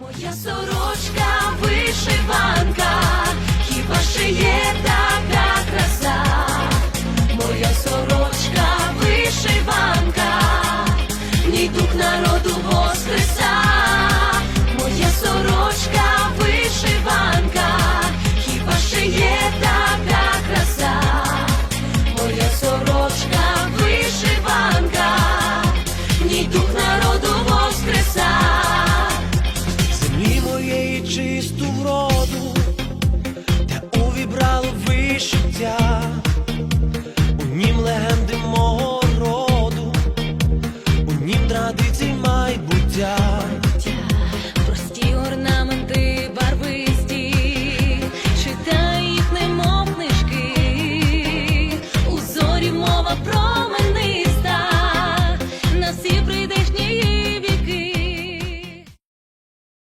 Моя сорочка вишиванка, чисту вроду, та увібрало вишиття, у нім легенди мого роду, у нім традицій майбуття, прості орнаменти барвисті, читай їх немов книжки, у зорі мова про.